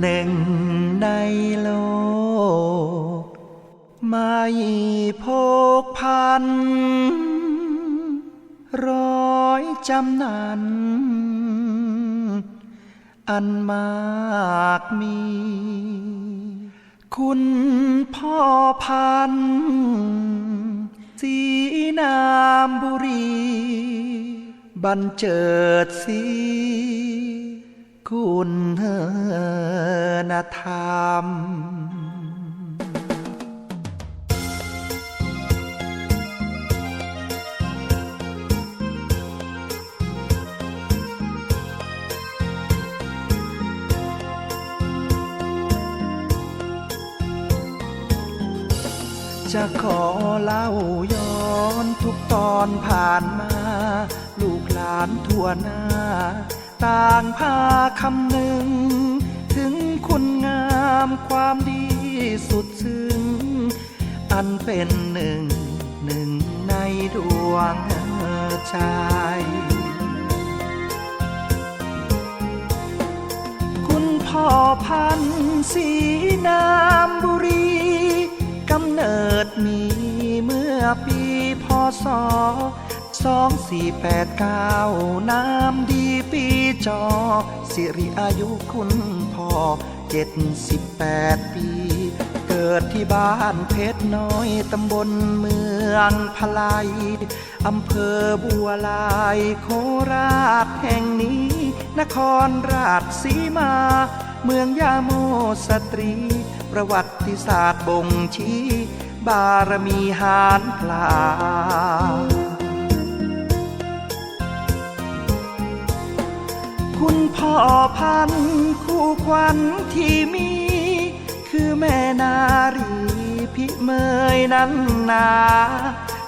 หนึ่งในโลก ไม่พกพัน ร้อยจำนัน อันมากมี คุณพ่อพัน สีนามบุรี บันเจิดสีคุณนธรรม จะขอเล่าย้อนทุกตอนผ่านมา ลูกหลานทั่วหน้า ต่างพาคำหนึ่ง ถึงคุณงามความดีสุดซึ้ง อันเป็นหนึ่งหนึ่งในดวงใจคุณพ่อพันสีนามบุรีำเนิดมีเมื่อปีพศ 2489 น้ำดีปีจอ สิริอายุคุณพ่อ 78 ปี เกิดที่บ้านเพชรน้อยตำบลเมืองพลายอำเภอบัวลายโคราชแห่งนี้ นครราชสีมา เมืองยาโมสตรี ประวัติศาสตร์บ่งชี้ บารมีหานพลาคุณพ่อพันคู่ขวัญที่มี คือแม่นารีพิเมยนั้นนา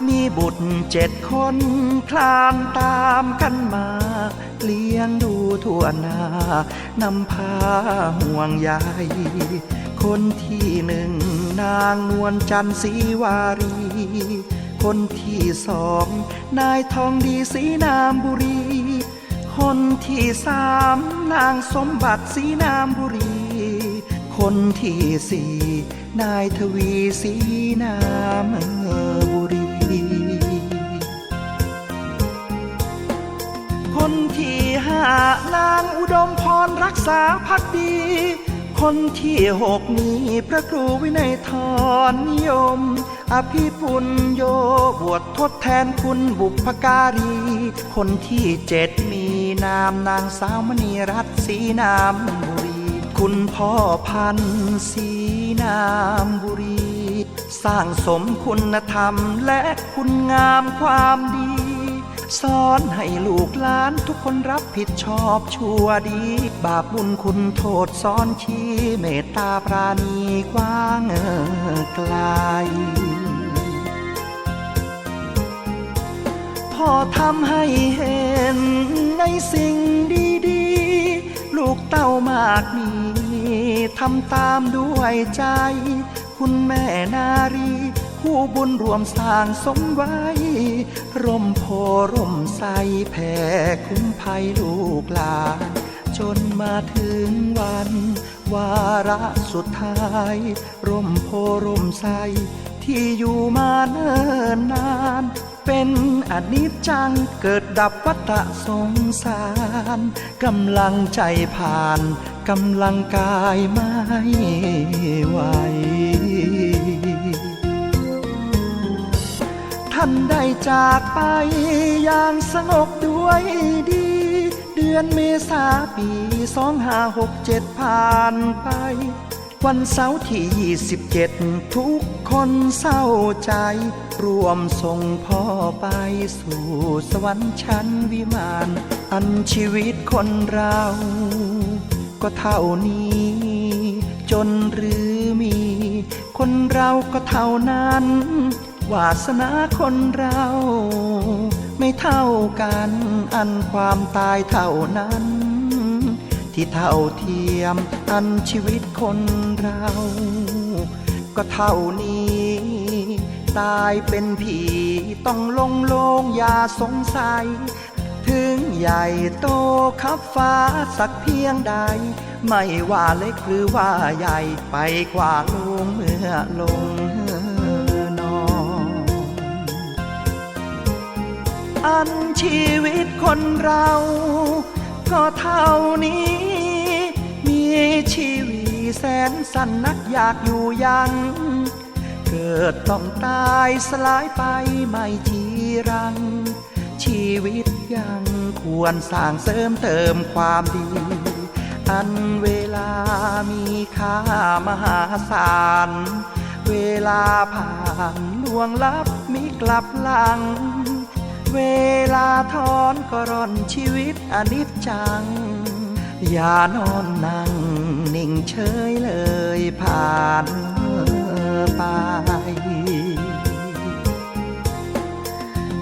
มีบุตรเจ็ดคนคลานตามกันมา เลี้ยงดูทั่วนา นำพาห่วงใย คนที่หนึ่งนางนวลจันทร์ศรีวารี คนที่สองนายทองดีศรีนามบุรี คนที่สามนางสมบัติศรีนามบุรี คนที่สี่นายทวีศรีนามบุรี คนที่ห้านางอุดมพรรักษาพักดี คนที่หกนี้พระครูวินัยทรนิยม อภิปุญโยบวชทดแทนคุณบุพการี คนที่เจ็ดมีนามนางสาวมณีรัตน์ศรีนามบุรี คุณพ่อพันธุ์ศรีนามบุรี สร้างสมคุณธรรมและคุณงามความดี สอนให้ลูกหลานทุกคนรับผิดชอบชั่วดี บาปบุญคุณโทษสอนชี้เมตตาปราณีกว้างเออไกลพ่อทำให้เห็นในสิ่งดีๆ ลูกเต้ามากมีทำตามด้วยใจ คุณแม่นารี คู่บุญรวมสร้างสมไว้ ร่มโพร่มใสแผ่คุ้มภัยลูกหลาน จนมาถึงวัน วาระสุดท้าย ร่มโพร่มใสที่อยู่มาเนิ่นนาน เป็นอนิจจังเกิดดับวัฏสงสารกำลังใจผ่านกำลังกายไม่ไหว ท่านได้จากไปอย่างสงบด้วยดี เดือนเมษาปีสองห้าหกเจ็ดผ่านไป วันเสาร์ที่ 27 ทุกคนเศร้าใจ รวมส่งพ่อไปสู่สวรรค์ชั้นวิมาน อันชีวิตคนเรา ก็เท่านี้ จนหรือมี คนเราก็เท่านั้น วาสนาคนเรา ไม่เท่ากันอันความตายเท่านั้น ที่เท่าเทียมอันชีวิตคนเรา ก็เท่านี้ ตายเป็นผีต้องลงโลงอย่าสงสัยถถึงใหญ่โตขับฟ้าสักเพียงใด ไม่ว่าเล็กหรือว่าใหญ่ไปกว่าลงเมื่อลง ชีวิตคนเรา ก็เท่านี้ มีชีวิตแสนสั้นนักอยากอยู่ยัง เกิดต้องตายสลายไปไม่จีรัง ชีวิตยังควรสร้างเสริมเติมความดี อันเวลามีค่ามหาศาล เวลาผ่านล่วงลับมิกลับหลัง เวลาทอนก็ร่อนชีวิตอนิจจัง อย่านอนนั่งนิ่งเฉยเลยผ่านไป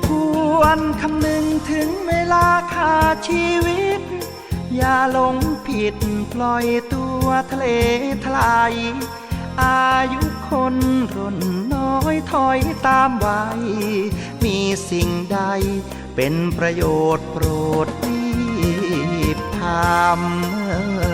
ควรคำนึงถึงเวลาขาชีวิต อย่าหลงผิดปล่อยตัวทะเลทลาย อายุคนรุ่นน้อยถอยตามวัย มีสิ่งใดเป็นประโยชน์โปรดรีบทำ